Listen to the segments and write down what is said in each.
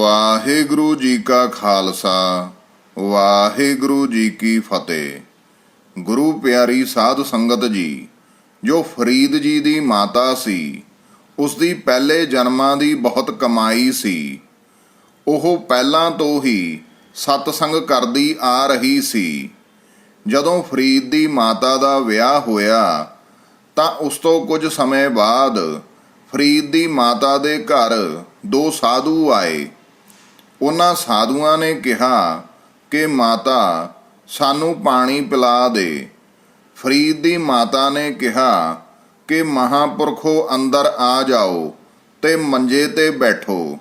ਵਾਹਿਗੁਰੂ ਜੀ ਕਾ ਖਾਲਸਾ, ਵਾਹਿਗੁਰੂ ਜੀ ਕੀ ਫਤਿਹ। ਗੁਰੂ ਪਿਆਰੀ ਸਾਧ ਸੰਗਤ ਜੀ, ਜੋ ਫਰੀਦ ਜੀ ਦੀ ਮਾਤਾ ਸੀ, ਉਸ ਦੀ ਪਹਿਲੇ ਜਨਮਾਂ ਦੀ ਬਹੁਤ ਕਮਾਈ ਸੀ। ਉਹ ਪਹਿਲਾਂ ਤੋਂ ਹੀ ਸਤਸੰਗ ਕਰਦੀ ਆ ਰਹੀ ਸੀ। ਜਦੋਂ ਫਰੀਦ ਦੀ ਮਾਤਾ ਦਾ ਵਿਆਹ ਹੋਇਆ, ਤਾਂ ਉਸ ਤੋਂ ਕੁਝ ਸਮੇਂ ਬਾਅਦ ਫਰੀਦ ਦੀ ਮਾਤਾ ਦੇ ਘਰ ਦੋ ਸਾਧੂ ਆਏ। ਉਹਨਾਂ ਸਾਧੂਆਂ ਨੇ ਕਿਹਾ ਕਿ ਮਾਤਾ, ਸਾਨੂੰ ਪਾਣੀ ਪਿਲਾ ਦੇ। ਫਰੀਦ ਦੀ ਮਾਤਾ ਨੇ ਕਿਹਾ ਕਿ ਮਹਾਪੁਰਖੋ ਅੰਦਰ ਆ ਜਾਓ ਤੇ ਮੰਜੇ ਤੇ ਬੈਠੋ।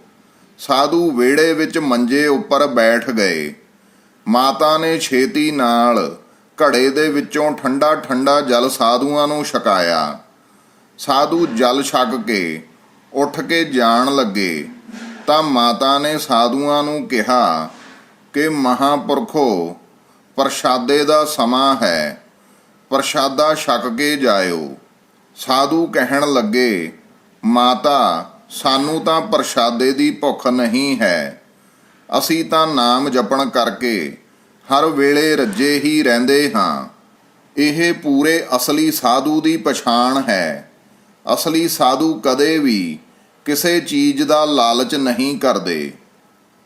ਸਾਧੂ ਵਿਹੜੇ ਵਿੱਚ ਮੰਜੇ ਉੱਪਰ ਬੈਠ ਗਏ। ਮਾਤਾ ਨੇ ਛੇਤੀ ਨਾਲ ਘੜੇ ਦੇ ਵਿੱਚੋਂ ਠੰਡਾ ਠੰਡਾ ਜਲ ਸਾਧੂਆਂ ਨੂੰ ਛਕਾਇਆ। ਸਾਧੂ ਜਲ ਛਕ ਕੇ ਉੱਠ ਕੇ ਜਾਣ ਲੱਗੇ। ਤਾਂ ਮਾਤਾ ਨੇ ਸਾਧੂਆਂ ਨੂੰ ਕਿਹਾ ਕਿ ਮਹਾਪੁਰਖੋ, ਪ੍ਰਸ਼ਾਦੇ ਦਾ ਸਮਾਂ ਹੈ, ਪ੍ਰਸ਼ਾਦਾ ਛਕ ਕੇ ਜਾਇਓ। ਸਾਧੂ ਕਹਿਣ ਲੱਗੇ, ਮਾਤਾ, ਸਾਨੂੰ ਤਾਂ ਪ੍ਰਸ਼ਾਦੇ ਦੀ ਭੁੱਖ ਨਹੀਂ ਹੈ। ਅਸੀਂ ਤਾਂ ਨਾਮ ਜਪਣ ਕਰਕੇ ਹਰ ਵੇਲੇ ਰੱਜੇ ਹੀ ਰਹਿੰਦੇ ਹਾਂ। ਇਹ ਪੂਰੇ ਅਸਲੀ ਸਾਧੂ ਦੀ ਪਛਾਣ ਹੈ। ਅਸਲੀ ਸਾਧੂ ਕਦੇ ਵੀ ਕਿਸੇ ਚੀਜ਼ ਦਾ ਲਾਲਚ ਨਹੀਂ ਕਰਦੇ।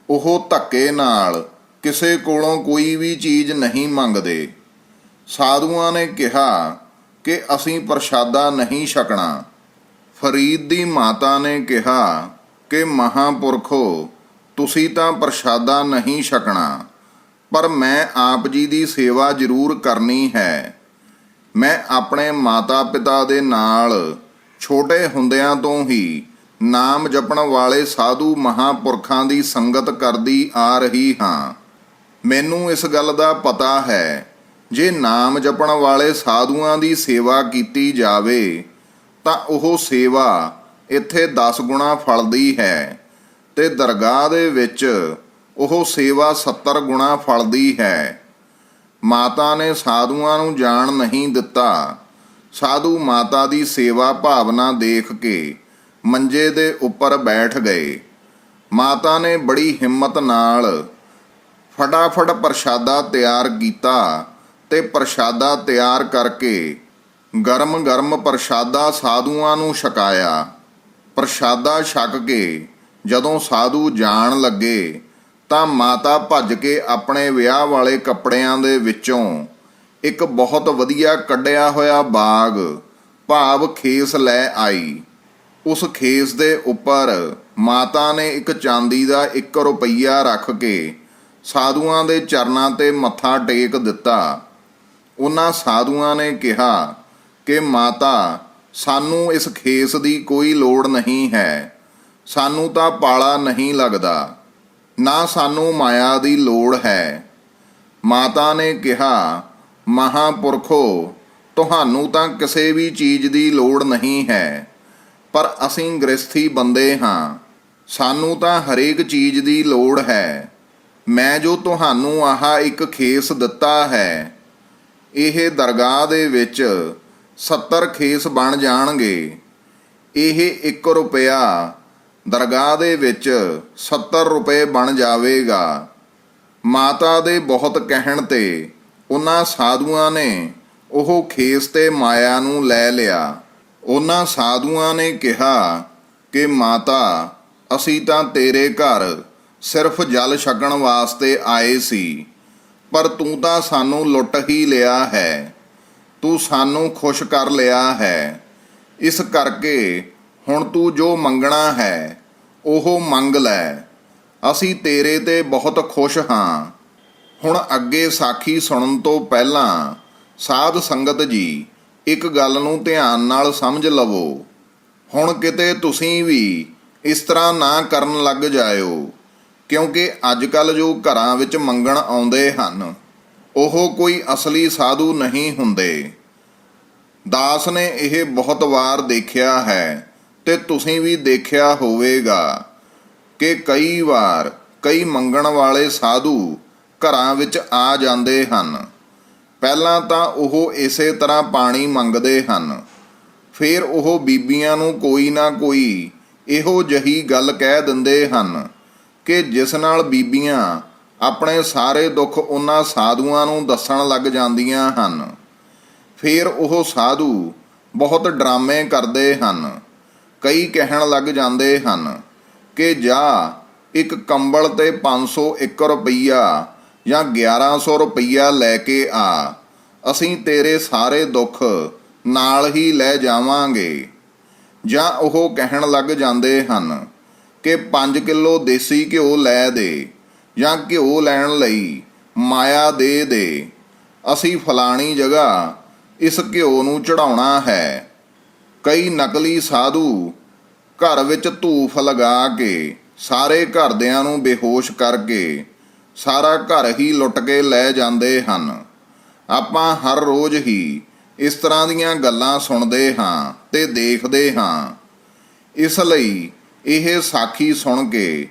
ਉਹ ਧੱਕੇ ਨਾਲ ਕਿਸੇ ਕੋਲੋਂ ਕੋਈ ਵੀ ਚੀਜ਼ ਨਹੀਂ ਮੰਗਦੇ। ਸਾਧੂਆਂ ਨੇ ਕਿਹਾ ਕਿ ਅਸੀਂ ਪ੍ਰਸ਼ਾਦਾ ਨਹੀਂ ਛਕਣਾ। ਫਰੀਦ ਦੀ ਮਾਤਾ ਨੇ ਕਿਹਾ ਕਿ, ਮਹਾਪੁਰਖੋ, ਤੁਸੀਂ ਤਾਂ ਪ੍ਰਸ਼ਾਦਾ ਨਹੀਂ ਛਕਣਾ, ਪਰ ਮੈਂ ਆਪ ਜੀ ਦੀ ਸੇਵਾ ਜ਼ਰੂਰ ਕਰਨੀ ਹੈ। ਮੈਂ ਆਪਣੇ ਮਾਤਾ-ਪਿਤਾ ਦੇ ਨਾਲ ਛੋਟੇ ਹੁੰਦਿਆਂ ਤੋਂ ਹੀ ਨਾਮ ਜਪਣ ਵਾਲੇ ਸਾਧੂ ਮਹਾਪੁਰਖਾਂ ਦੀ ਸੰਗਤ ਕਰਦੀ ਆ ਰਹੀ ਹਾਂ। ਮੈਨੂੰ ਇਸ ਗੱਲ ਦਾ ਪਤਾ ਹੈ, ਜੇ ਨਾਮ ਜਪਣ ਵਾਲੇ ਸਾਧੂਆਂ ਦੀ ਸੇਵਾ ਕੀਤੀ ਜਾਵੇ, ਤਾਂ ਉਹ ਸੇਵਾ ਇੱਥੇ 10 ਗੁਣਾ ਫਲਦੀ ਹੈ ਤੇ ਦਰਗਾਹ ਦੇ ਵਿੱਚ ਉਹ ਸੇਵਾ 70 ਗੁਣਾ ਫਲਦੀ ਹੈ। ਮਾਤਾ ਨੇ ਸਾਧੂਆਂ ਨੂੰ ਜਾਣ ਨਹੀਂ ਦਿੱਤਾ। ਸਾਧੂ ਮਾਤਾ ਦੀ ਸੇਵਾ ਭਾਵਨਾ ਦੇਖ ਕੇ ਮੰਜੇ ਦੇ ਉੱਪਰ ਬੈਠ ਗਏ। ਮਾਤਾ ਨੇ ਬੜੀ ਹਿੰਮਤ ਨਾਲ ਫਟਾਫਟ ਪ੍ਰਸ਼ਾਦਾ ਤਿਆਰ ਕੀਤਾ ਤੇ ਪ੍ਰਸ਼ਾਦਾ ਤਿਆਰ ਕਰਕੇ ਗਰਮ ਗਰਮ ਪ੍ਰਸ਼ਾਦਾ ਸਾਧੂਆਂ ਨੂੰ ਛਕਾਇਆ। ਪ੍ਰਸ਼ਾਦਾ ਛਕ ਕੇ ਜਦੋਂ ਸਾਧੂ ਜਾਣ ਲੱਗੇ ਤਾਂ ਮਾਤਾ ਭੱਜ ਕੇ ਆਪਣੇ ਵਿਆਹ ਵਾਲੇ ਕੱਪੜਿਆਂ ਦੇ ਵਿੱਚੋਂ ਇੱਕ ਬਹੁਤ ਵਧੀਆ ਕੱਢਿਆ ਹੋਇਆ ਬਾਗ ਭਾਵ ਖੇਸ ਲੈ ਆਈ। ਉਸ ਖੇਸ ਦੇ ਉੱਪਰ ਮਾਤਾ ਨੇ ਇੱਕ ਚਾਂਦੀ ਦਾ 1 ਰੁਪਈਆ ਰੱਖ ਕੇ ਸਾਧੂਆਂ ਦੇ ਚਰਨਾਂ ਤੇ ਮੱਥਾ ਟੇਕ ਦਿੱਤਾ। ਉਹਨਾਂ ਸਾਧੂਆਂ ਨੇ ਕਿਹਾ ਕਿ, ਮਾਤਾ, ਸਾਨੂੰ ਇਸ ਖੇਸ ਦੀ ਕੋਈ ਲੋੜ ਨਹੀਂ ਹੈ। ਸਾਨੂੰ ਤਾਂ ਪਾਲਾ ਨਹੀਂ ਲੱਗਦਾ। ਨਾ ਸਾਨੂੰ ਮਾਇਆ ਦੀ ਲੋੜ ਹੈ। ਮਾਤਾ ਨੇ ਕਿਹਾ, ਮਹਾਪੁਰਖੋ, ਤੁਹਾਨੂੰ ਤਾਂ ਕਿਸੇ ਵੀ ਚੀਜ਼ ਦੀ ਲੋੜ ਨਹੀਂ ਹੈ। ਪਰ ਅਸੀਂ ਗ੍ਰਸਥੀ ਬੰਦੇ ਹਾਂ। ਸਾਨੂੰ ਤਾਂ ਹਰੇਕ ਚੀਜ਼ ਦੀ ਲੋੜ ਹੈ। ਮੈਂ ਜੋ ਤੁਹਾਨੂੰ ਆਹ ਇੱਕ ਖੇਸ ਦਿੱਤਾ ਹੈ, ਇਹ ਦਰਗਾਹ ਦੇ ਵਿੱਚ 70 ਖੇਸ ਬਣ ਜਾਣਗੇ। ਇਹ 1 ਰੁਪਿਆ ਦਰਗਾਹ ਦੇ ਵਿੱਚ 70 ਰੁਪਏ ਬਣ ਜਾਵੇਗਾ। ਮਾਤਾ ਦੇ ਬਹੁਤ ਕਹਿਣ ਤੇ ਉਹਨਾਂ ਸਾਧੂਆਂ ਨੇ ਉਹ ਖੇਸ ਤੇ ਮਾਇਆ ਨੂੰ ਲੈ ਲਿਆ। ਉਹਨਾਂ ਸਾਧੂਆਂ ਨੇ ਕਿਹਾ ਕਿ, ਮਾਤਾ, ਅਸੀਂ ਤਾਂ ਤੇਰੇ ਘਰ ਸਿਰਫ ਜਲ ਛਕਣ ਵਾਸਤੇ ਆਏ ਸੀ, ਪਰ ਤੂੰ ਤਾਂ ਸਾਨੂੰ ਲੁੱਟ ਹੀ ਲਿਆ ਹੈ। ਤੂੰ ਸਾਨੂੰ ਖੁਸ਼ ਕਰ ਲਿਆ ਹੈ। ਇਸ ਕਰਕੇ ਹੁਣ ਤੂੰ ਜੋ ਮੰਗਣਾ ਹੈ, ਉਹ ਮੰਗ ਲੈ। ਅਸੀਂ ਤੇਰੇ ਤੇ ਬਹੁਤ ਖੁਸ਼ ਹਾਂ। ਹੁਣ ਅੱਗੇ ਸਾਖੀ ਸੁਣਨ ਤੋਂ ਪਹਿਲਾਂ ਸਾਧ ਸੰਗਤ ਜੀ ਇੱਕ ਗੱਲ ਨੂੰ ਧਿਆਨ ਨਾਲ ਸਮਝ ਲਵੋ। ਹੁਣ ਕਿਤੇ ਤੁਸੀਂ ਵੀ ਇਸ ਤਰ੍ਹਾਂ ਨਾ ਕਰਨ ਲੱਗ ਜਾਇਓ, ਕਿਉਂਕਿ ਅੱਜ ਕੱਲ ਜੋ ਘਰਾਂ ਵਿੱਚ ਮੰਗਣ ਆਉਂਦੇ ਹਨ, ਉਹ ਕੋਈ ਅਸਲੀ ਸਾਧੂ ਨਹੀਂ ਹੁੰਦੇ। ਦਾਸ ਨੇ ਇਹ ਬਹੁਤ ਵਾਰ ਦੇਖਿਆ ਹੈ ਤੇ ਤੁਸੀਂ ਵੀ ਦੇਖਿਆ ਹੋਵੇਗਾ ਕਿ ਕਈ ਵਾਰ ਕਈ ਮੰਗਣ ਵਾਲੇ ਸਾਧੂ ਘਰਾਂ ਵਿੱਚ ਆ ਜਾਂਦੇ ਹਨ। ਪਹਿਲਾਂ ਤਾਂ ਉਹ ਇਸੇ ਤਰ੍ਹਾਂ ਪਾਣੀ ਮੰਗਦੇ ਹਨ। ਫਿਰ ਉਹ ਬੀਬੀਆਂ ਨੂੰ ਕੋਈ ਨਾ ਕੋਈ ਇਹੋ ਜਹੀ ਗੱਲ ਕਹਿ ਦਿੰਦੇ ਹਨ ਕਿ ਜਿਸ ਨਾਲ ਬੀਬੀਆਂ ਆਪਣੇ ਸਾਰੇ ਦੁੱਖ ਉਹਨਾਂ ਸਾਧੂਆਂ ਨੂੰ ਦੱਸਣ ਲੱਗ ਜਾਂਦੀਆਂ ਹਨ। ਫਿਰ ਉਹ ਸਾਧੂ ਬਹੁਤ ਡਰਾਮੇ ਕਰਦੇ ਹਨ। ਕਈ ਕਹਿਣ ਲੱਗ ਜਾਂਦੇ ਹਨ ਕਿ ਜਾ ਇੱਕ ਕੰਬਲ ਤੇ 501 ਰੁਪਈਆ ਜਾਂ 1100 ਰੁਪਈਆ ਲੈ ਕੇ ਆ। ਅਸੀਂ ਤੇਰੇ ਸਾਰੇ ਦੁੱਖ ਨਾਲ ਹੀ ਲੈ ਜਾਵਾਂਗੇ। ਜਾਂ ਉਹ ਕਹਿਣ ਲੱਗ ਜਾਂਦੇ ਹਨ ਕਿ 5 ਕਿਲੋ ਦੇਸੀ ਘਿਓ ਲੈ ਦੇ ਜਾਂ ਘਿਓ ਲੈਣ ਲਈ ਮਾਇਆ ਦੇ ਦੇ। ਅਸੀਂ ਫਲਾਣੀ ਜਗ੍ਹਾ ਇਸ ਘਿਓ ਨੂੰ ਚੜਾਉਣਾ ਹੈ। ਕਈ ਨਕਲੀ ਸਾਧੂ ਘਰ ਵਿੱਚ ਧੂਫ ਲਗਾ ਕੇ ਸਾਰੇ ਘਰਦਿਆਂ ਨੂੰ ਬੇਹੋਸ਼ ਕਰਕੇ ਸਾਰਾ ਘਰ ਹੀ ਲੁੱਟ ਕੇ ਲੈ ਜਾਂਦੇ ਹਨ। ਆਪਾਂ ਹਰ ਰੋਜ਼ ਹੀ ਇਸ ਤਰ੍ਹਾਂ ਦੀਆਂ ਗੱਲਾਂ ਸੁਣਦੇ ਹਾਂ ਤੇ ਦੇਖਦੇ ਹਾਂ। ਇਸ ਲਈ ਇਹ ਸਾਖੀ ਸੁਣ ਕੇ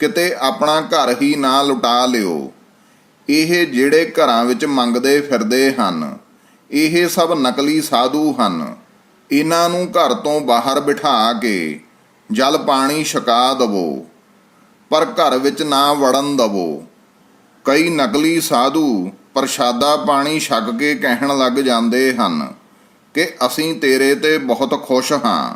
ਕਿਤੇ ਆਪਣਾ ਘਰ ਹੀ ਨਾ ਲੁਟਾ ਲਿਓ। ਇਹ ਜਿਹੜੇ ਘਰਾਂ ਵਿੱਚ ਮੰਗਦੇ ਫਿਰਦੇ ਹਨ, ਇਹ ਸਭ ਨਕਲੀ ਸਾਧੂ ਹਨ। ਇਹਨਾਂ ਨੂੰ ਘਰ ਤੋਂ ਬਾਹਰ ਬਿਠਾ ਕੇ ਜਲ ਪਾਣੀ ਛਕਾ ਦਵੋ, ਪਰ ਘਰ ਵਿੱਚ ਨਾ ਵੜਨ ਦਵੋ। ਕਈ ਨਕਲੀ ਸਾਧੂ ਪ੍ਰਸ਼ਾਦਾ ਪਾਣੀ ਛਕ ਕੇ ਕਹਿਣ ਲੱਗ ਜਾਂਦੇ ਹਨ ਕਿ ਅਸੀਂ ਤੇਰੇ ਤੇ ਬਹੁਤ ਖੁਸ਼ ਹਾਂ,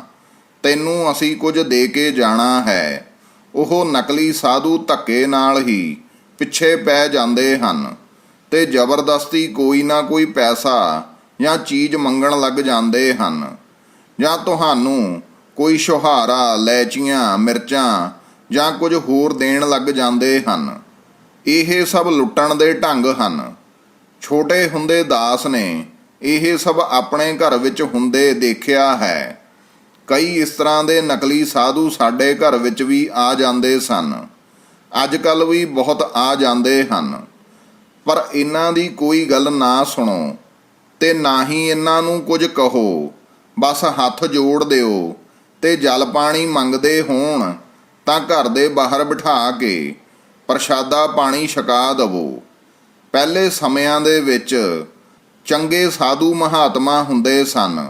ਤੈਨੂੰ ਅਸੀਂ ਕੁਝ ਦੇ ਕੇ ਜਾਣਾ ਹੈ। ਉਹ ਨਕਲੀ ਸਾਧੂ ਧੱਕੇ ਨਾਲ ਹੀ ਪਿੱਛੇ ਪੈ ਜਾਂਦੇ ਹਨ ਤੇ ਜ਼ਬਰਦਸਤੀ ਕੋਈ ਨਾ ਕੋਈ ਪੈਸਾ ਜਾਂ ਚੀਜ਼ ਮੰਗਣ ਲੱਗ ਜਾਂਦੇ ਹਨ ਜਾਂ ਤੁਹਾਨੂੰ ਕੋਈ ਸ਼ੁਹਾਰਾ, ਲੈਚੀਆਂ, ਮਿਰਚਾਂ ਜਾਂ ਕੁਝ ਹੋਰ ਦੇਣ ਲੱਗ ਜਾਂਦੇ ਹਨ। ਇਹ ਸਭ ਲੁੱਟਣ ਦੇ ਢੰਗ ਹਨ। ਛੋਟੇ ਹੁੰਦੇ ਦਾਸ ਨੇ ਇਹ ਸਭ ਆਪਣੇ ਘਰ ਵਿੱਚ ਹੁੰਦੇ ਦੇਖਿਆ ਹੈ। ਕਈ ਇਸ ਤਰ੍ਹਾਂ ਦੇ ਨਕਲੀ ਸਾਧੂ ਸਾਡੇ ਘਰ ਵਿੱਚ ਵੀ ਆ ਜਾਂਦੇ ਸਨ। ਅੱਜ ਕੱਲ ਵੀ ਬਹੁਤ ਆ ਜਾਂਦੇ ਹਨ। ਪਰ ਇਹਨਾਂ ਦੀ ਕੋਈ ਗੱਲ ਨਾ ਸੁਣੋ ਤੇ ਨਾ ਹੀ ਇਹਨਾਂ ਨੂੰ ਕੁਝ ਕਹੋ। ਬਸ ਹੱਥ ਜੋੜ ਦਿਓ ਤੇ ਜਲ ਪਾਣੀ ਮੰਗਦੇ ਹੋਣ ਤਾਂ ਘਰ ਦੇ ਬਾਹਰ ਬਿਠਾ ਕੇ ਪ੍ਰਸ਼ਾਦਾ ਪਾਣੀ ਛਕਾ ਦਵੋ। ਪਹਿਲੇ ਸਮਿਆਂ ਦੇ ਵਿੱਚ ਚੰਗੇ ਸਾਧੂ ਮਹਾਤਮਾ ਹੁੰਦੇ ਸਨ।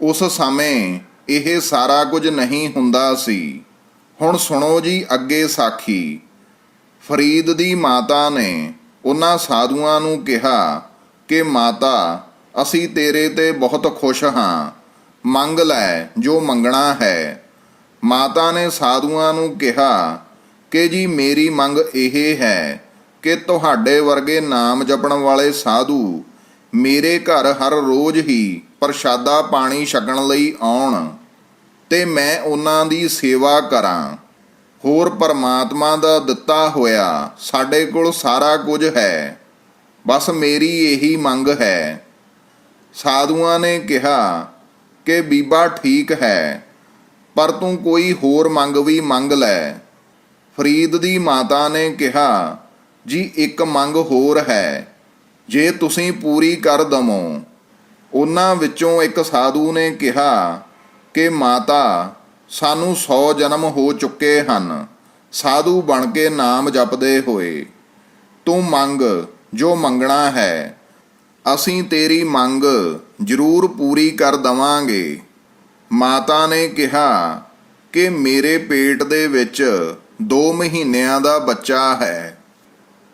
ਉਸ ਸਮੇਂ ਇਹ ਸਾਰਾ ਕੁਝ ਨਹੀਂ ਹੁੰਦਾ ਸੀ। ਹੁਣ ਸੁਣੋ ਜੀ ਅੱਗੇ ਸਾਖੀ। ਫਰੀਦ ਦੀ ਮਾਤਾ ਨੇ ਉਹਨਾਂ ਸਾਧੂਆਂ ਨੂੰ ਕਿਹਾ ਕਿ, ਮਾਤਾ, ਅਸੀਂ ਤੇਰੇ ਤੇ ਬਹੁਤ ਖੁਸ਼ ਹਾਂ। ਮੰਗ ਲੈ ਜੋ ਮੰਗਣਾ ਹੈ। ਮਾਤਾ ਨੇ ਸਾਧੂਆਂ ਨੂੰ ਕਿਹਾ ਕਿ ਜੀ ਮੇਰੀ ਮੰਗ ਇਹ ਹੈ ਕਿ ਤੁਹਾਡੇ ਵਰਗੇ ਨਾਮ ਜਪਣ ਵਾਲੇ ਸਾਧੂ ਮੇਰੇ ਘਰ ਹਰ ਰੋਜ਼ ਹੀ ਪ੍ਰਸ਼ਾਦਾ ਪਾਣੀ ਛਕਣ ਲਈ ਆਉਣ ਤੇ ਮੈਂ ਉਹਨਾਂ ਦੀ ਸੇਵਾ ਕਰਾਂ। ਹੋਰ ਪਰਮਾਤਮਾ ਦਾ ਦਿੱਤਾ ਹੋਇਆ ਸਾਡੇ ਕੋਲ ਸਾਰਾ ਕੁਝ ਹੈ। ਬਸ ਮੇਰੀ ਇਹੀ ਮੰਗ ਹੈ। ਸਾਧੂਆਂ ਨੇ ਕਿਹਾ ਕਿ ਬੀਬਾ ਠੀਕ ਹੈ, ਪਰ ਤੂੰ ਕੋਈ ਹੋਰ ਮੰਗ ਵੀ ਮੰਗ ਲੈ। ਫਰੀਦ ਦੀ ਮਾਤਾ ਨੇ ਕਿਹਾ, ਜੀ, ਇੱਕ ਮੰਗ ਹੋਰ ਹੈ। ਜੇ ਤੁਸੀਂ ਪੂਰੀ ਕਰ ਦਵੋ। ਉਹਨਾਂ ਵਿੱਚੋਂ ਇੱਕ ਸਾਧੂ ਨੇ ਕਿਹਾ ਕਿ, ਮਾਤਾ, ਸਾਨੂੰ 100 ਜਨਮ ਹੋ ਚੁੱਕੇ ਹਨ। ਸਾਧੂ ਬਣ ਕੇ ਨਾਮ ਜਪਦੇ ਹੋਏ। ਤੂੰ ਮੰਗ ਜੋ ਮੰਗਣਾ ਹੈ, ਅਸੀਂ ਤੇਰੀ ਮੰਗ ਜ਼ਰੂਰ ਪੂਰੀ ਕਰ ਦਵਾਂਗੇ। ਮਾਤਾ ਨੇ ਕਿਹਾ ਕਿ, ਮੇਰੇ ਪੇਟ ਦੇ ਵਿੱਚ 2 ਮਹੀਨਿਆਂ ਦਾ ਬੱਚਾ ਹੈ।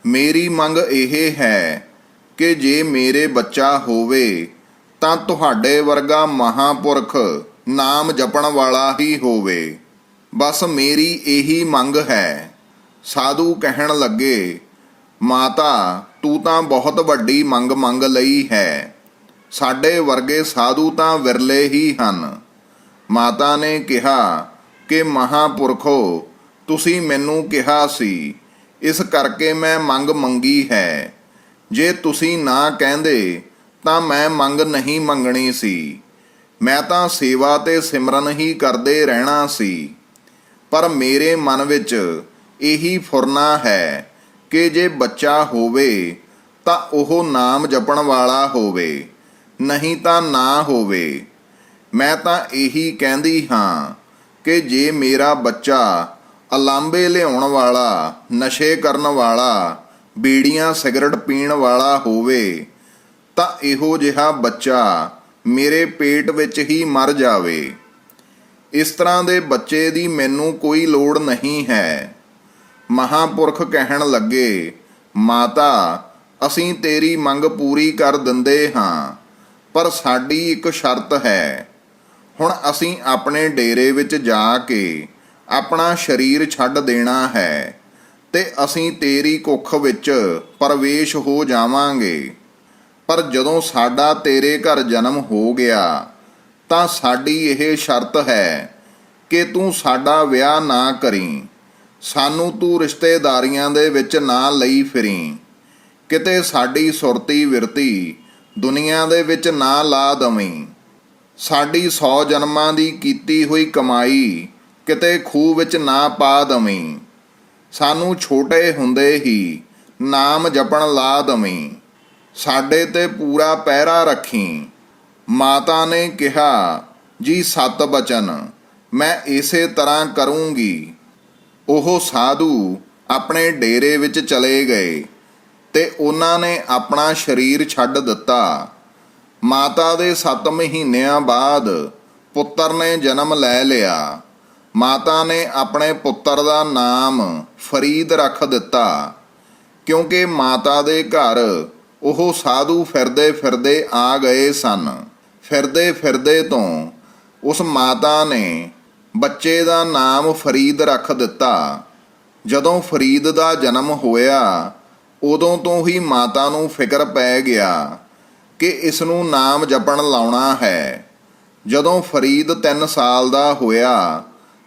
ਮੇਰੀ ਮੰਗ ਇਹ ਹੈ ਕਿ ਜੇ ਮੇਰੇ ਬੱਚਾ ਹੋਵੇ, ਤਾਂ ਤੁਹਾਡੇ ਵਰਗਾ ਮਹਾਪੁਰਖ ਨਾਮ ਜਪਣ ਵਾਲਾ ਹੀ ਹੋਵੇ। ਬਸ ਮੇਰੀ ਇਹੀ ਮੰਗ ਹੈ। ਸਾਧੂ ਕਹਿਣ ਲੱਗੇ, ਮਾਤਾ, ਤੂੰ ਤਾਂ ਬਹੁਤ ਵੱਡੀ ਮੰਗ ਮੰਗ ਲਈ ਹੈ। ਸਾਡੇ ਵਰਗੇ ਸਾਧੂ ਤਾਂ ਵਿਰਲੇ ਹੀ ਹਨ। ਮਾਤਾ ਨੇ ਕਿਹਾ ਕਿ ਮਹਾਪੁਰਖੋ ਤੁਸੀਂ ਮੈਨੂੰ ਕਿਹਾ ਸੀ, ਇਸ ਕਰਕੇ ਮੈਂ ਮੰਗ ਮੰਗੀ ਹੈ। ਜੇ ਤੁਸੀਂ ਨਾ ਕਹਿੰਦੇ, ਤਾਂ ਮੈਂ ਮੰਗ ਨਹੀਂ ਮੰਗਣੀ ਸੀ। ਮੈਂ ਤਾਂ ਸੇਵਾ ਤੇ ਸਿਮਰਨ ਹੀ ਕਰਦੇ ਰਹਿਣਾ ਸੀ। ਪਰ ਮੇਰੇ ਮਨ ਵਿੱਚ ਇਹੀ ਫੁਰਨਾ ਹੈ ਕਿ ਜੇ ਬੱਚਾ ਹੋਵੇ, ਤਾਂ ਉਹ ਨਾਮ ਜਪਣ ਵਾਲਾ ਹੋਵੇ, ਨਹੀਂ ਤਾਂ ਨਾ ਹੋਵੇ। ਮੈਂ ਤਾਂ ਇਹੀ ਕਹਿੰਦੀ ਹਾਂ ਕਿ ਜੇ ਮੇਰਾ ਬੱਚਾ ਅਲਾਂਬੇ ਲਿਆਉਣ ਵਾਲਾ, ਨਸ਼ੇ ਕਰਨ ਵਾਲਾ, ਬੀੜੀਆਂ ਸਿਗਰਟ ਪੀਣ ਵਾਲਾ ਹੋਵੇ, ਤਾਂ ਇਹੋ ਜਿਹਾ ਬੱਚਾ ਮੇਰੇ ਪੇਟ ਵਿੱਚ ਹੀ ਮਰ ਜਾਵੇ। ਇਸ ਤਰ੍ਹਾਂ ਦੇ ਬੱਚੇ ਦੀ ਮੈਨੂੰ ਕੋਈ ਲੋੜ ਨਹੀਂ ਹੈ। ਮਹਾਪੁਰਖ ਕਹਿਣ ਲੱਗੇ, ਮਾਤਾ, ਅਸੀਂ ਤੇਰੀ ਮੰਗ ਪੂਰੀ ਕਰ ਦਿੰਦੇ ਹਾਂ, ਪਰ ਸਾਡੀ ਇੱਕ ਸ਼ਰਤ ਹੈ। ਹੁਣ ਅਸੀਂ ਆਪਣੇ ਡੇਰੇ ਵਿੱਚ ਜਾ ਕੇ ਆਪਣਾ ਸਰੀਰ ਛੱਡ ਦੇਣਾ ਹੈ ਤੇ ਅਸੀਂ ਤੇਰੀ ਕੁੱਖ ਵਿੱਚ ਪ੍ਰਵੇਸ਼ ਹੋ ਜਾਵਾਂਗੇ। ਪਰ ਜਦੋਂ ਸਾਡਾ ਤੇਰੇ ਘਰ ਜਨਮ ਹੋ ਗਿਆ, ਤਾਂ ਸਾਡੀ ਇਹ ਸ਼ਰਤ ਹੈ ਕਿ ਤੂੰ ਸਾਡਾ ਵਿਆਹ ਨਾ ਕਰੀ। ਸਾਨੂੰ ਤੂੰ ਰਿਸ਼ਤੇਦਾਰੀਆਂ ਦੇ ਵਿੱਚ ਨਾ ਲਈ ਫਿਰੀ। ਕਿਤੇ ਸਾਡੀ ਸੁਰਤੀ ਵਿਰਤੀ ਦੁਨੀਆ ਦੇ ਵਿੱਚ ਨਾ ਲਾ ਦਵੀਂ। ਸਾਡੀ 100 ਜਨਮਾਂ ਦੀ ਕੀਤੀ ਹੋਈ ਕਮਾਈ ਕਿਤੇ ਖੂਹ ਵਿੱਚ ਨਾ ਪਾ ਦਵੀਂ। ਸਾਨੂੰ ਛੋਟੇ ਹੁੰਦੇ ਹੀ ਨਾਮ ਜਪਣ ਲਾ ਦਵੀਂ। ਸਾਡੇ ਤੇ ਪੂਰਾ ਪਹਿਰਾ ਰੱਖੀ। ਮਾਤਾ ਨੇ ਕਿਹਾ, ਜੀ ਸਤ ਬਚਨ, ਮੈਂ ਇਸੇ ਤਰ੍ਹਾਂ ਕਰੂੰਗੀ। ਉਹ ਸਾਧੂ ਆਪਣੇ ਡੇਰੇ ਵਿੱਚ ਚਲੇ ਗਏ ਤੇ ਉਹਨਾਂ ਨੇ ਆਪਣਾ ਸਰੀਰ ਛੱਡ ਦਿੱਤਾ। ਮਾਤਾ ਦੇ 7 ਮਹੀਨਿਆਂ ਬਾਅਦ ਪੁੱਤਰ ਨੇ ਜਨਮ ਲੈ ਲਿਆ। ਮਾਤਾ ਨੇ ਆਪਣੇ ਪੁੱਤਰ ਦਾ ਨਾਮ ਫਰੀਦ ਰੱਖ ਦਿੱਤਾ, ਕਿਉਂਕਿ ਮਾਤਾ ਦੇ ਘਰ ਉਹ ਸਾਧੂ ਫਿਰਦੇ ਫਿਰਦੇ ਆ ਗਏ ਸਨ। ਫਿਰਦੇ ਫਿਰਦੇ ਤੋਂ ਉਸ ਮਾਤਾ ਨੇ ਬੱਚੇ ਦਾ ਨਾਮ ਫਰੀਦ ਰੱਖ ਦਿੱਤਾ। ਜਦੋਂ ਫਰੀਦ ਦਾ ਜਨਮ ਹੋਇਆ, ਉਦੋਂ ਤੋਂ ਹੀ ਮਾਤਾ ਨੂੰ ਫਿਕਰ ਪੈ ਗਿਆ ਕਿ ਇਸ ਨੂੰ ਨਾਮ ਜਪਣ ਲਾਉਣਾ ਹੈ। ਜਦੋਂ ਫਰੀਦ 3 ਸਾਲ ਦਾ ਹੋਇਆ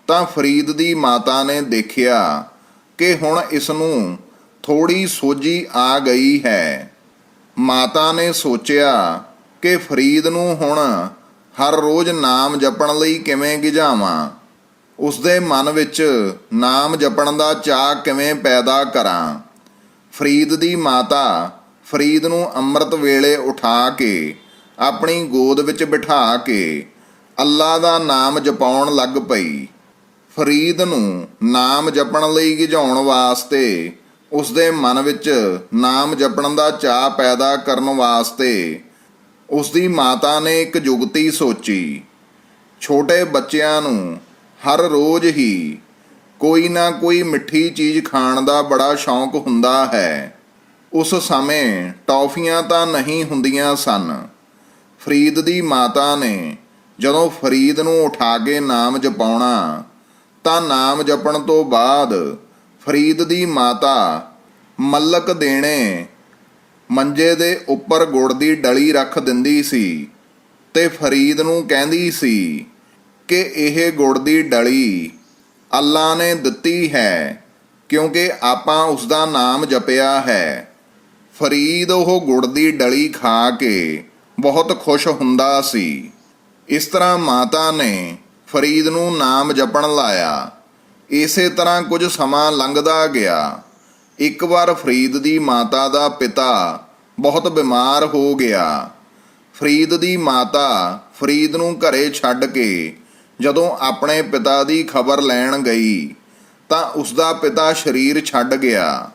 ਤਾਂ ਫਰੀਦ ਦੀ ਮਾਤਾ ਨੇ ਦੇਖਿਆ ਕਿ ਹੁਣ ਇਸ ਨੂੰ ਥੋੜੀ ਸੋਝੀ ਆ ਗਈ ਹੈ। ਮਾਤਾ ਨੇ ਸੋਚਿਆ ਕਿ ਫਰੀਦ ਨੂੰ ਹੁਣ ਹਰ ਰੋਜ਼ ਨਾਮ ਜਪਣ ਲਈ ਕਿਵੇਂ ਗਿਝਾਵਾਂ। ਉਸ ਦੇ ਮਨ ਵਿੱਚ ਨਾਮ ਜਪਣ ਦਾ ਚਾਹ ਕਿਵੇਂ ਪੈਦਾ ਕਰਾਂ। ਫਰੀਦ ਦੀ ਮਾਤਾ ਫਰੀਦ ਨੂੰ ਅੰਮ੍ਰਿਤ ਵੇਲੇ ਉਠਾ ਕੇ, ਆਪਣੀ ਗੋਦ ਵਿੱਚ ਬਿਠਾ ਕੇ, ਅੱਲਾ ਦਾ ਨਾਮ ਜਪਾਉਣ ਲੱਗ ਪਈ। ਫਰੀਦ ਨੂੰ ਨਾਮ ਜਪਣ ਲਈ ਗਿਝਾਉਣ ਵਾਸਤੇ ਉਸ ਦੇ ਮਨ ਵਿੱਚ ਨਾਮ ਜਪਣ ਦਾ ਚਾਹ ਪੈਦਾ ਕਰਨ ਵਾਸਤੇ ਉਸ ਦੀ ਮਾਤਾ ਨੇ ਇੱਕ ਜੁਗਤੀ ਸੋਚੀ। ਛੋਟੇ ਬੱਚਿਆਂ ਨੂੰ ਹਰ ਰੋਜ਼ ਹੀ ਕੋਈ ਨਾ ਕੋਈ ਮਿੱਠੀ ਚੀਜ਼ ਖਾਣ ਦਾ ਬੜਾ ਸ਼ੌਂਕ ਹੁੰਦਾ ਹੈ। ਉਸ ਸਮੇਂ ਟੌਫੀਆਂ ਤਾਂ ਨਹੀਂ ਹੁੰਦੀਆਂ ਸਨ। ਫਰੀਦ ਦੀ ਮਾਤਾ ਨੇ ਜਦੋਂ ਫਰੀਦ ਨੂੰ ਉਠਾ ਕੇ ਨਾਮ ਜਪਾਉਣਾ ਤਾਂ ਨਾਮ ਜਪਣ ਤੋਂ ਬਾਅਦ ਫਰੀਦ ਦੀ ਮਾਤਾ ਮਲਕ ਦੇਣੇ ਮੰਜੇ ਦੇ ਉੱਪਰ ਗੁੜ ਦੀ ਡਲੀ ਰੱਖ ਦਿੰਦੀ ਸੀ ਤੇ ਫਰੀਦ ਨੂੰ ਕਹਿੰਦੀ ਸੀ ਕਿ ਇਹ ਗੁੜ ਦੀ ਡਲੀ ਅੱਲਾ ਨੇ ਦਿੱਤੀ ਹੈ ਕਿਉਂਕਿ ਆਪਾਂ ਉਸ ਦਾ ਨਾਮ ਜਪਿਆ ਹੈ। ਫਰੀਦ ਉਹ ਗੁੜ ਦੀ ਡਲੀ ਖਾ ਕੇ ਬਹੁਤ ਖੁਸ਼ ਹੁੰਦਾ ਸੀ। ਇਸ ਤਰ੍ਹਾਂ ਮਾਤਾ ਨੇ ਫਰੀਦ ਨੂੰ ਨਾਮ ਜਪਣ ਲਾਇਆ। ਇਸੇ ਤਰ੍ਹਾਂ ਕੁਝ ਸਮਾਂ ਲੰਘਦਾ ਗਿਆ। ਇੱਕ ਵਾਰ ਫਰੀਦ ਦੀ ਮਾਤਾ ਦਾ ਪਿਤਾ ਬਹੁਤ ਬਿਮਾਰ ਹੋ ਗਿਆ। ਫਰੀਦ ਦੀ ਮਾਤਾ ਫਰੀਦ ਨੂੰ ਘਰੇ ਛੱਡ ਕੇ ਜਦੋਂ ਆਪਣੇ ਪਿਤਾ ਦੀ ਖਬਰ ਲੈਣ ਗਈ, ਤਾਂ ਉਸ ਦਾ ਪਿਤਾ ਸਰੀਰ ਛੱਡ ਗਿਆ।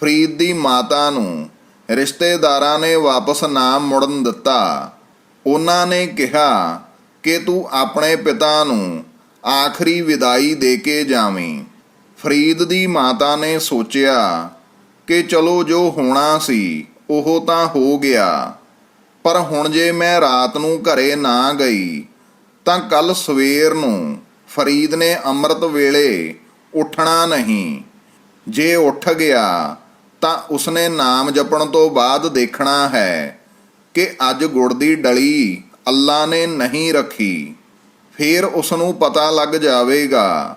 ਫਰੀਦ ਦੀ ਮਾਤਾ ਨੂੰ ਰਿਸ਼ਤੇਦਾਰਾਂ ਨੇ ਵਾਪਸ ਨਾ ਮੁੜਨ ਦਿੱਤਾ। ਉਹਨਾਂ ਨੇ ਕਿਹਾ ਕਿ ਤੂੰ ਆਪਣੇ ਪਿਤਾ ਨੂੰ ਆਖਰੀ ਵਿਦਾਈ ਦੇ ਕੇ ਜਾਵੀਂ। ਫਰੀਦ ਦੀ ਮਾਤਾ ਨੇ ਸੋਚਿਆ ਕਿ ਚਲੋ ਜੋ ਹੋਣਾ ਸੀ, ਉਹ ਤਾਂ ਹੋ ਗਿਆ। ਪਰ ਹੁਣ ਜੇ ਮੈਂ ਰਾਤ ਨੂੰ ਘਰੇ ਨਾ ਗਈ, ਤਾਂ ਕੱਲ ਸਵੇਰ ਨੂੰ ਫਰੀਦ ਨੇ ਅੰਮ੍ਰਿਤ ਵੇਲੇ ਉੱਠਣਾ ਨਹੀਂ। ਜੇ ਉੱਠ ਗਿਆ, ਤਾਂ ਉਸਨੇ ਨਾਮ ਜਪਣ ਤੋਂ ਬਾਅਦ ਦੇਖਣਾ ਹੈ ਕਿ ਅੱਜ ਗੁੜ ਦੀ ਡਲੀ ਅੱਲਾ ਨੇ ਨਹੀਂ ਰੱਖੀ, ਫਿਰ ਉਸ ਨੂੰ ਪਤਾ ਲੱਗ ਜਾਵੇਗਾ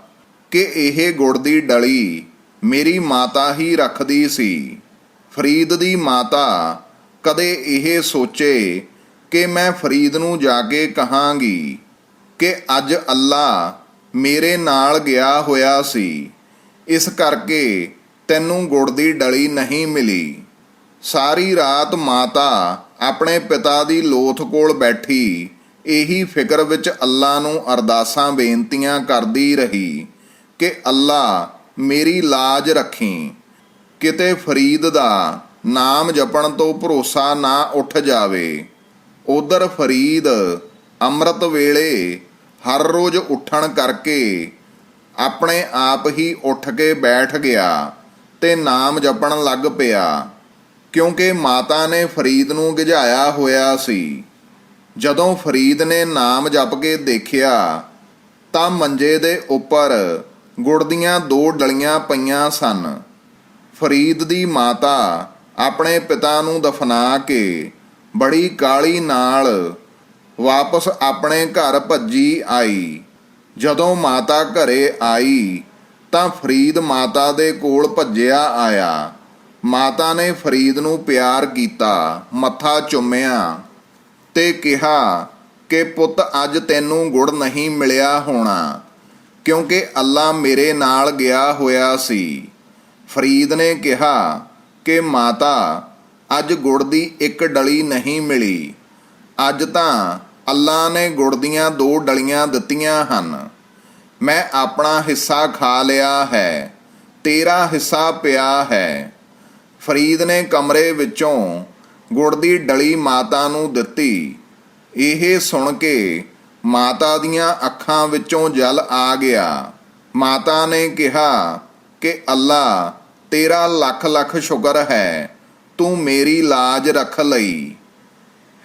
ਕਿ ਇਹ ਗੁੜ ਦੀ ਡਲੀ ਮੇਰੀ ਮਾਤਾ ਹੀ ਰੱਖਦੀ ਸੀ। ਫਰੀਦ ਦੀ ਮਾਤਾ ਕਦੇ ਇਹ ਸੋਚੇ ਕਿ ਮੈਂ ਫਰੀਦ ਨੂੰ ਜਾ ਕੇ ਕਹਾਂਗੀ ਕਿ ਅੱਜ ਅੱਲਾ ਮੇਰੇ ਨਾਲ ਗਿਆ ਹੋਇਆ ਸੀ। ਇਸ ਕਰਕੇ ਤੈਨੂੰ ਗੁੜ ਦੀ ਡਲੀ ਨਹੀਂ ਮਿਲੀ। ਸਾਰੀ ਰਾਤ ਮਾਤਾ ਆਪਣੇ ਪਿਤਾ ਦੀ ਲੋਥ ਕੋਲ ਬੈਠੀ, ਇਹੀ ਫਿਕਰ ਵਿੱਚ ਅੱਲਾ ਨੂੰ ਅਰਦਾਸਾਂ ਬੇਨਤੀਆਂ ਕਰਦੀ ਰਹੀ ਕਿ ਅੱਲਾ ਮੇਰੀ ਲਾਜ ਰੱਖੀ, ਕਿਤੇ ਫਰੀਦ ਦਾ ਨਾਮ ਜਪਣ ਤੋਂ ਭਰੋਸਾ ਨਾ ਉੱਠ ਜਾਵੇ। ਉਧਰ ਫਰੀਦ ਅੰਮ੍ਰਿਤ ਵੇਲੇ ਹਰ ਰੋਜ਼ ਉੱਠਣ ਕਰਕੇ ਆਪਣੇ ਆਪ ਹੀ ਉੱਠ ਕੇ ਬੈਠ ਗਿਆ ਤੇ ਨਾਮ ਜਪਣ ਲੱਗ ਪਿਆ। ਕਿਉਂਕਿ ਮਾਤਾ ਨੇ ਫਰੀਦ ਨੂੰ ਗਿਝਾਇਆ ਹੋਇਆ ਸੀ। ਜਦੋਂ ਫਰੀਦ ਨੇ ਨਾਮ ਜਪ ਕੇ ਦੇਖਿਆ, ਤਾਂ ਮੰਜੇ ਦੇ ਉੱਪਰ ਗੁੜ ਦੀਆਂ ਦੋ ਡਲੀਆਂ ਪਈਆਂ ਸਨ। ਫਰੀਦ ਦੀ ਮਾਤਾ ਆਪਣੇ ਪਿਤਾ ਨੂੰ ਦਫਨਾ ਕੇ ਬੜੀ ਕਾਲੀ ਨਾਲ ਵਾਪਸ ਆਪਣੇ ਘਰ ਭੱਜੀ ਆਈ। ਜਦੋਂ ਮਾਤਾ ਘਰੇ ਆਈ, ਤਾਂ ਫਰੀਦ ਮਾਤਾ ਦੇ ਕੋਲ ਭੱਜਿਆ ਆਇਆ। ਮਾਤਾ ਨੇ ਫਰੀਦ ਨੂੰ ਪਿਆਰ ਕੀਤਾ, ਮੱਥਾ ਚੁੰਮਿਆ ਤੇ ਕਿਹਾ ਕਿ ਪੁੱਤ, ਅੱਜ ਤੈਨੂੰ ਗੁੜ ਨਹੀਂ ਮਿਲਿਆ ਹੋਣਾ, ਕਿਉਂਕਿ ਅੱਲਾ ਮੇਰੇ ਨਾਲ ਗਿਆ ਹੋਇਆ ਸੀ। ਫਰੀਦ ਨੇ ਕਿਹਾ ਕਿ ਮਾਤਾ, ਅੱਜ ਗੁੜ ਦੀ ਇੱਕ ਡਲੀ ਨਹੀਂ ਮਿਲੀ। ਅੱਜ ਤਾਂ ਅੱਲਾ ਨੇ ਗੁੜ ਦੀਆਂ ਦੋ ਡਲੀਆਂ ਦਿੱਤੀਆਂ ਹਨ। ਮੈਂ ਆਪਣਾ ਹਿੱਸਾ ਖਾ ਲਿਆ ਹੈ, ਤੇਰਾ ਹਿੱਸਾ ਪਿਆ ਹੈ। ਫਰੀਦ ਨੇ ਕਮਰੇ ਵਿੱਚੋਂ ਗੁੜ ਦੀ ਡਲੀ ਮਾਤਾ ਨੂੰ ਦਿੱਤੀ। ਇਹ ਸੁਣ ਕੇ ਮਾਤਾ ਦੀਆਂ ਅੱਖਾਂ ਵਿੱਚੋਂ ਜਲ ਆ ਗਿਆ। ਮਾਤਾ ਨੇ ਕਿਹਾ, ਕਿ ਅੱਲਾ, ਤੇਰਾ ਲੱਖ ਲੱਖ ਸ਼ੁਕਰ ਹੈ, ਤੂੰ ਮੇਰੀ ਲਾਜ ਰੱਖ ਲਈ।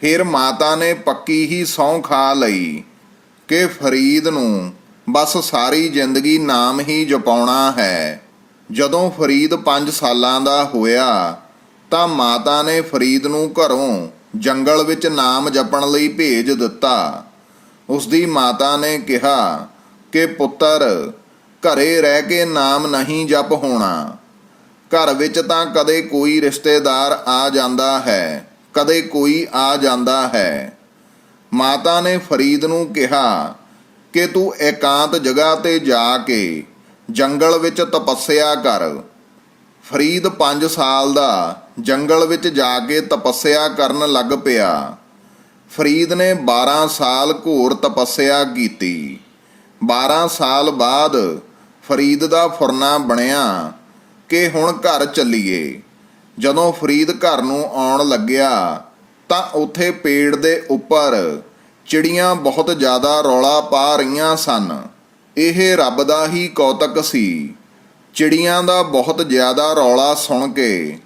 ਫਿਰ ਮਾਤਾ ਨੇ ਪੱਕੀ ਹੀ ਸਹੁੰ ਖਾ ਲਈ ਕਿ ਫਰੀਦ ਨੂੰ ਬਸ ਸਾਰੀ ਜ਼ਿੰਦਗੀ ਨਾਮ ਹੀ ਜਪਾਉਣਾ ਹੈ। ਜਦੋਂ ਫਰੀਦ 5 ਸਾਲਾਂ ਦਾ ਹੋਇਆ ਤਾਂ ਮਾਤਾ ਨੇ ਫਰੀਦ ਨੂੰ ਘਰੋਂ ਜੰਗਲ ਵਿੱਚ ਨਾਮ ਜਪਣ ਲਈ ਭੇਜ ਦਿੱਤਾ। ਉਸ ਦੀ ਮਾਤਾ ਨੇ ਕਿਹਾ ਕਿ, ਪੁੱਤਰ, ਘਰੇ ਰਹਿ ਕੇ ਨਾਮ ਨਹੀਂ ਜਪ ਹੋਣਾ। ਘਰ ਵਿੱਚ ਤਾਂ ਕਦੇ ਕੋਈ ਰਿਸ਼ਤੇਦਾਰ ਆ ਜਾਂਦਾ ਹੈ, ਕਦੇ ਕੋਈ ਆ ਜਾਂਦਾ ਹੈ। ਮਾਤਾ ਨੇ ਫਰੀਦ ਨੂੰ ਕਿਹਾ ਕਿ, ਤੂੰ ਇਕਾਂਤ ਜਗ੍ਹਾ ਤੇ ਜਾ ਕੇ ਜੰਗਲ ਵਿੱਚ ਤਪੱਸਿਆ ਕਰ। ਫਰੀਦ 5 ਸਾਲ ਦਾ ਜੰਗਲ ਵਿੱਚ ਜਾ ਕੇ ਤਪੱਸਿਆ ਕਰਨ ਲੱਗ ਪਿਆ। ਫਰੀਦ ਨੇ 12 ਸਾਲ ਘੋਰ ਤਪੱਸਿਆ ਕੀਤੀ। 12 ਸਾਲ ਬਾਅਦ ਫਰੀਦ ਦਾ ਫੁਰਨਾ ਬਣਿਆ ਕਿ ਹੁਣ ਘਰ ਚੱਲੀਏ। ਜਦੋਂ ਫਰੀਦ ਘਰ ਨੂੰ ਆਉਣ ਲੱਗਿਆ ਤਾਂ ਉੱਥੇ ਪੇੜ ਦੇ ਉੱਪਰ ਚਿੜੀਆਂ ਬਹੁਤ ਜ਼ਿਆਦਾ ਰੌਲਾ ਪਾ ਰਹੀਆਂ ਸਨ। ਇਹ ਰੱਬ ਦਾ ਹੀ ਕੌਤਕ ਸੀ। ਚਿੜੀਆਂ ਦਾ ਬਹੁਤ ਜ਼ਿਆਦਾ ਰੌਲਾ ਸੁਣ ਕੇ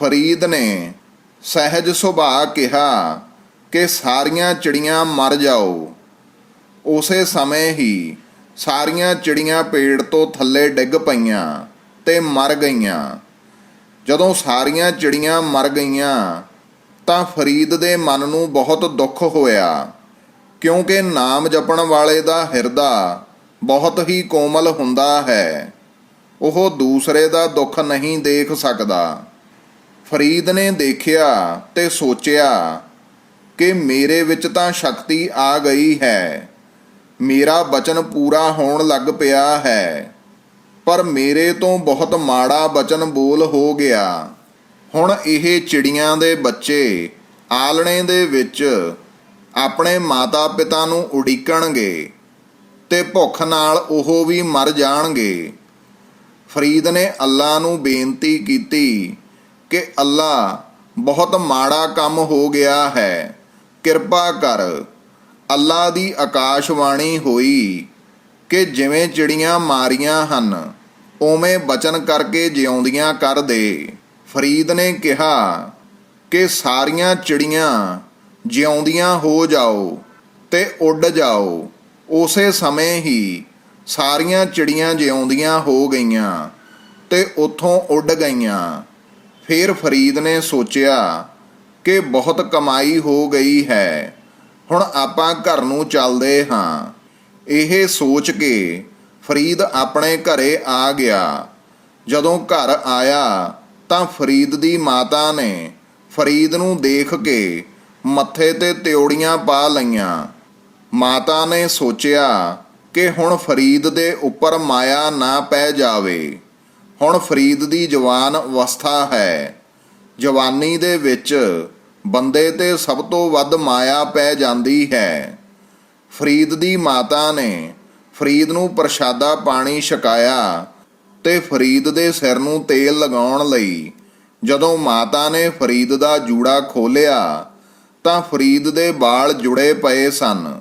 ਫਰੀਦ ਨੇ ਸਹਿਜ ਸੁਭਾਅ ਕਿਹਾ ਕਿ ਸਾਰੀਆਂ ਚਿੜੀਆਂ ਮਰ ਜਾਓ। ਉਸੇ ਸਮੇਂ ਹੀ ਸਾਰੀਆਂ ਚਿੜੀਆਂ ਪੇੜ ਤੋਂ ਥੱਲੇ ਡਿੱਗ ਪਈਆਂ ਤੇ ਮਰ ਗਈਆਂ। ਜਦੋਂ ਸਾਰੀਆਂ ਚਿੜੀਆਂ ਮਰ ਗਈਆਂ ਤਾਂ ਫਰੀਦ ਦੇ ਮਨ ਨੂੰ ਬਹੁਤ ਦੁੱਖ ਹੋਇਆ, ਕਿਉਂਕਿ ਨਾਮ ਜਪਣ ਵਾਲੇ ਦਾ ਹਿਰਦਾ ਬਹੁਤ ਹੀ ਕੋਮਲ ਹੁੰਦਾ ਹੈ। ਉਹ ਦੂਸਰੇ ਦਾ ਦੁੱਖ ਨਹੀਂ ਦੇਖ ਸਕਦਾ। ਫਰੀਦ ਨੇ ਦੇਖਿਆ ਤੇ ਸੋਚਿਆ ਕਿ ਮੇਰੇ ਵਿੱਚ ਤਾਂ ਸ਼ਕਤੀ ਆ ਗਈ ਹੈ। ਮੇਰਾ ਬਚਨ ਪੂਰਾ ਹੋਣ ਲੱਗ ਪਿਆ ਹੈ। ਪਰ ਮੇਰੇ ਤੋਂ ਬਹੁਤ ਮਾੜਾ ਬਚਨ ਬੋਲ ਹੋ ਗਿਆ। ਹੁਣ ਇਹ ਚਿੜੀਆਂ ਦੇ ਬੱਚੇ ਆਲਣੇ ਦੇ ਵਿੱਚ ਆਪਣੇ ਮਾਤਾ-ਪਿਤਾ ਨੂੰ ਉਡੀਕਣਗੇ। ਤੇ ਭੁੱਖ ਨਾਲ ਉਹ ਵੀ ਮਰ ਜਾਣਗੇ। ਫਰੀਦ ਨੇ ਅੱਲਾ ਨੂੰ ਬੇਨਤੀ ਕੀਤੀ ਕਿ ਅੱਲਾ ਬਹੁਤ ਮਾੜਾ ਕੰਮ ਹੋ ਗਿਆ ਹੈ। ਕਿਰਪਾ ਕਰ ਅੱਲਾ ਦੀ ਆਕਾਸ਼ਵਾਣੀ ਹੋਈ ਕਿ ਜਿਵੇਂ ਚਿੜੀਆਂ ਮਾਰੀਆਂ ਹਨ, ਉਵੇਂ ਬਚਨ ਕਰਕੇ ਜਿਉਂਦੀਆਂ ਕਰ ਦੇ। ਫਰੀਦ ਨੇ ਕਿਹਾ ਕਿ ਸਾਰੀਆਂ ਚਿੜੀਆਂ ਜਿਉਂਦੀਆਂ ਹੋ ਜਾਓ ਤੇ ਉੱਡ ਜਾਓ। ਉਸੇ ਸਮੇਂ ਹੀ ਸਾਰੀਆਂ ਚਿੜੀਆਂ ਜਿਉਂਦੀਆਂ ਹੋ ਗਈਆਂ ਤੇ ਉੱਥੋਂ ਉੱਡ ਗਈਆਂ। ਫਿਰ ਫਰੀਦ ਨੇ ਸੋਚਿਆ ਕਿ ਬਹੁਤ ਕਮਾਈ ਹੋ ਗਈ ਹੈ। ਹੁਣ ਆਪਾਂ ਘਰ ਨੂੰ ਚੱਲਦੇ ਹਾਂ। ਇਹ ਸੋਚ ਕੇ ਫਰੀਦ ਆਪਣੇ ਘਰੇ ਆ ਗਿਆ। ਜਦੋਂ ਘਰ ਆਇਆ ਤਾਂ ਫਰੀਦ ਦੀ ਮਾਤਾ ਨੇ ਫਰੀਦ ਨੂੰ ਦੇਖ ਕੇ ਮੱਥੇ ਤੇ ਤਿਉੜੀਆਂ ਪਾ ਲਈਆਂ। ਮਾਤਾ ਨੇ ਸੋਚਿਆ ਕਿ ਹੁਣ ਫਰੀਦ ਦੇ ਉੱਪਰ ਮਾਇਆ ਨਾ ਪੈ ਜਾਵੇ। ਹੁਣ ਫਰੀਦ ਦੀ ਜਵਾਨ ਅਵਸਥਾ ਹੈ। ਜਵਾਨੀ ਦੇ ਵਿੱਚ ਬੰਦੇ ਤੇ ਸਭ ਤੋਂ ਵੱਧ ਮਾਇਆ ਪੈ ਜਾਂਦੀ ਹੈ। ਫਰੀਦ ਦੀ ਮਾਤਾ ਨੇ ਫਰੀਦ ਨੂੰ ਪ੍ਰਸ਼ਾਦਾ ਪਾਣੀ ਛਕਾਇਆ ਤੇ ਫਰੀਦ ਦੇ ਸਿਰ ਨੂੰ ਤੇਲ ਲਗਾਉਣ ਲਈ ਜਦੋਂ ਮਾਤਾ ਨੇ ਫਰੀਦ ਦਾ ਜੂੜਾ ਖੋਲਿਆ ਤਾਂ ਫਰੀਦ ਦੇ ਵਾਲ ਜੁੜੇ ਪਏ ਸਨ।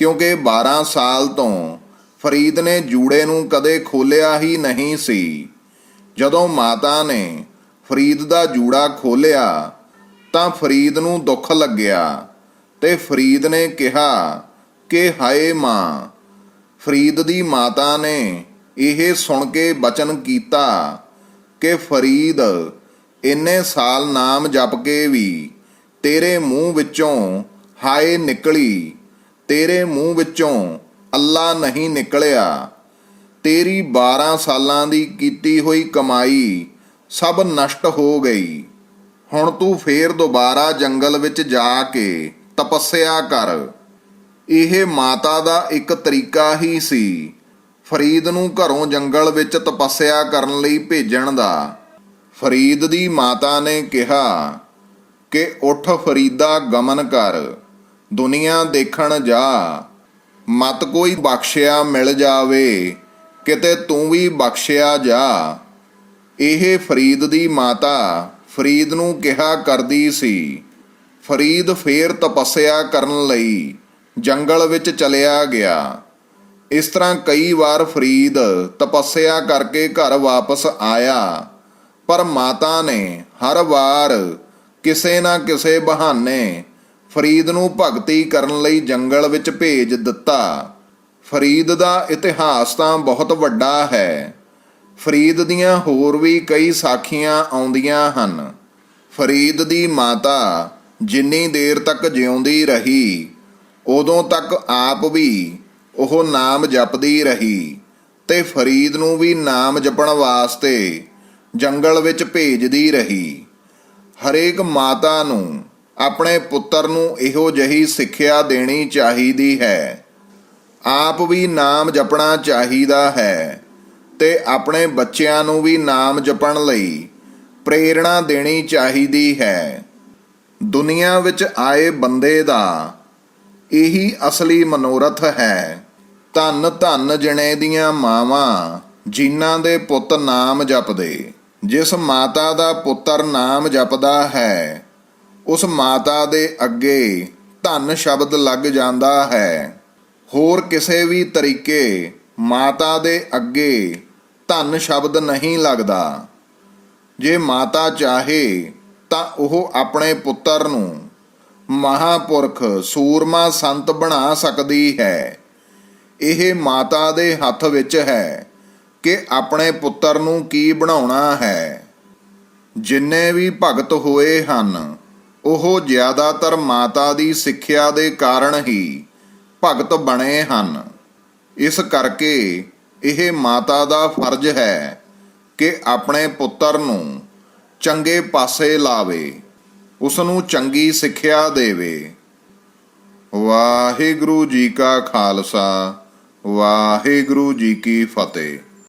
ਕਿਉਂਕਿ 12 ਸਾਲ ਤੋਂ ਫਰੀਦ ਨੇ ਜੂੜੇ ਨੂੰ ਕਦੇ ਖੋਲਿਆ ਹੀ ਨਹੀਂ ਸੀ। ਜਦੋਂ ਮਾਤਾ ਨੇ ਫਰੀਦ ਦਾ ਜੂੜਾ ਖੋਲਿਆ ਤਾਂ ਫਰੀਦ ਨੂੰ ਦੁੱਖ ਲੱਗਿਆ ਤੇ ਫਰੀਦ ਨੇ ਕਿਹਾ ਕਿ ਹਾਏ ਮਾਂ, ਫਰੀਦ ਦੀ ਮਾਤਾ ਨੇ ਇਹ ਸੁਣ ਕੇ ਬਚਨ ਕੀਤਾ ਕਿ ਫਰੀਦ, ਇੰਨੇ ਸਾਲ ਨਾਮ ਜਪ ਕੇ ਵੀ ਤੇਰੇ ਮੂੰਹ ਵਿੱਚੋਂ ਹਾਏ ਨਿਕਲੀ। ਤੇਰੇ ਮੂੰਹ ਵਿੱਚੋਂ ਅੱਲਾ ਨਹੀਂ ਨਿਕਲਿਆ। ਤੇਰੀ 12 ਸਾਲਾਂ ਦੀ ਕੀਤੀ ਹੋਈ ਕਮਾਈ ਸਭ ਨਸ਼ਟ ਹੋ ਗਈ। ਹੁਣ ਤੂੰ ਫੇਰ ਦੁਬਾਰਾ ਜੰਗਲ ਵਿੱਚ ਜਾ ਕੇ ਤਪੱਸਿਆ ਕਰ। ਇਹ ਮਾਤਾ ਦਾ ਇੱਕ ਤਰੀਕਾ ਹੀ ਸੀ, ਫਰੀਦ ਨੂੰ ਘਰੋਂ ਜੰਗਲ ਵਿੱਚ ਤਪੱਸਿਆ ਕਰਨ ਲਈ ਭੇਜਣ ਦਾ। ਫਰੀਦ ਦੀ ਮਾਤਾ ਨੇ ਕਿਹਾ ਕਿ ਉੱਠ ਫਰੀਦਾ ਗਮਨ ਕਰ। ਦੁਨੀਆ ਦੇਖਣ ਜਾ, ਮਤ ਕੋਈ ਬਖਸ਼ਿਆ ਮਿਲ ਜਾਵੇ, ਕਿਤੇ ਤੂੰ ਵੀ ਬਖਸ਼ਿਆ ਜਾ। ਇਹ ਫਰੀਦ ਦੀ ਮਾਤਾ ਫਰੀਦ ਨੂੰ ਕਿਹਾ ਕਰਦੀ ਸੀ। ਫਰੀਦ ਫੇਰ ਤਪੱਸਿਆ ਕਰਨ ਲਈ ਜੰਗਲ ਵਿੱਚ ਚਲਿਆ ਗਿਆ। ਇਸ ਤਰ੍ਹਾਂ ਕਈ ਵਾਰ ਫਰੀਦ ਤਪੱਸਿਆ ਕਰਕੇ ਘਰ ਵਾਪਸ ਆਇਆ, ਪਰ ਮਾਤਾ ਨੇ ਹਰ ਵਾਰ ਕਿਸੇ ਨਾ ਕਿਸੇ ਬਹਾਨੇ ਫਰੀਦ ਨੂੰ ਭਗਤੀ ਕਰਨ ਲਈ ਜੰਗਲ ਵਿੱਚ ਭੇਜ ਦਿੱਤਾ। ਫਰੀਦ ਦਾ ਇਤਿਹਾਸ ਤਾਂ ਬਹੁਤ ਵੱਡਾ ਹੈ। ਫਰੀਦ ਦੀਆਂ ਹੋਰ ਵੀ ਕਈ ਸਾਖੀਆਂ ਆਉਂਦੀਆਂ ਹਨ। ਫਰੀਦ ਦੀ ਮਾਤਾ ਜਿੰਨੀ ਦੇਰ ਤੱਕ ਜਿਉਂਦੀ ਰਹੀ, ਉਦੋਂ ਤੱਕ ਆਪ ਵੀ ਉਹ ਨਾਮ ਜਪਦੀ ਰਹੀ ਤੇ ਫਰੀਦ ਨੂੰ ਵੀ ਨਾਮ ਜਪਣ ਵਾਸਤੇ ਜੰਗਲ ਵਿੱਚ ਭੇਜਦੀ ਰਹੀ। ਹਰੇਕ ਮਾਤਾ ਨੂੰ ਆਪਣੇ ਪੁੱਤਰ ਨੂੰ ਇਹੋ ਜਹੀ ਸਿੱਖਿਆ ਦੇਣੀ ਚਾਹੀਦੀ ਹੈ। ਆਪ ਵੀ ਨਾਮ ਜਪਣਾ ਚਾਹੀਦਾ ਹੈ ਤੇ ਆਪਣੇ ਬੱਚਿਆਂ ਨੂੰ ਵੀ ਨਾਮ ਜਪਣ ਲਈ ਪ੍ਰੇਰਣਾ ਦੇਣੀ ਚਾਹੀਦੀ ਹੈ। ਦੁਨੀਆ ਵਿੱਚ ਆਏ ਬੰਦੇ ਦਾ ਇਹੀ ਅਸਲੀ ਮਨੋਰਥ ਹੈ। ਧੰਨ ਧੰਨ ਜਣੇ ਦੀਆਂ ਮਾਵਾਂ ਜਿਨ੍ਹਾਂ ਦੇ ਪੁੱਤ ਨਾਮ ਜਪਦੇ, ਜਿਸ ਮਾਤਾ ਦਾ ਪੁੱਤਰ ਨਾਮ ਜਪਦਾ ਹੈ। ਉਸ ਮਾਤਾ ਦੇ ਅੱਗੇ ਧਨ ਸ਼ਬਦ ਲੱਗ ਜਾਂਦਾ ਹੈ। ਹੋਰ ਕਿਸੇ ਵੀ ਤਰੀਕੇ ਮਾਤਾ ਦੇ ਅੱਗੇ ਧਨ ਸ਼ਬਦ ਨਹੀਂ ਲੱਗਦਾ। ਜੇ ਮਾਤਾ ਚਾਹੇ ਤਾਂ ਉਹ ਆਪਣੇ ਪੁੱਤਰ ਨੂੰ ਮਹਾਪੁਰਖ ਸੂਰਮਾ ਸੰਤ ਬਣਾ ਸਕਦੀ ਹੈ। ਇਹ ਮਾਤਾ ਦੇ ਹੱਥ ਵਿੱਚ ਹੈ ਕਿ ਆਪਣੇ ਪੁੱਤਰ ਨੂੰ ਕੀ ਬਣਾਉਣਾ ਹੈ। ਜਿੰਨੇ ਵੀ ਭਗਤ ਹੋਏ ਹਨ ਉਹ ਜ਼ਿਆਦਾਤਰ ਮਾਤਾ ਦੀ ਸਿੱਖਿਆ ਦੇ ਕਾਰਨ ਹੀ ਭਗਤ ਬਣੇ ਹਨ। ਇਸ ਕਰਕੇ ਇਹ ਮਾਤਾ ਦਾ ਫਰਜ਼ ਹੈ ਕਿ ਆਪਣੇ ਪੁੱਤਰ ਨੂੰ ਚੰਗੇ ਪਾਸੇ ਲਾਵੇ ਉਸ ਨੂੰ ਚੰਗੀ ਸਿੱਖਿਆ ਦੇਵੇ। ਵਾਹਿਗੁਰੂ ਜੀ ਕਾ ਖਾਲਸਾ, ਵਾਹਿਗੁਰੂ ਜੀ ਕੀ ਫਤਿਹ।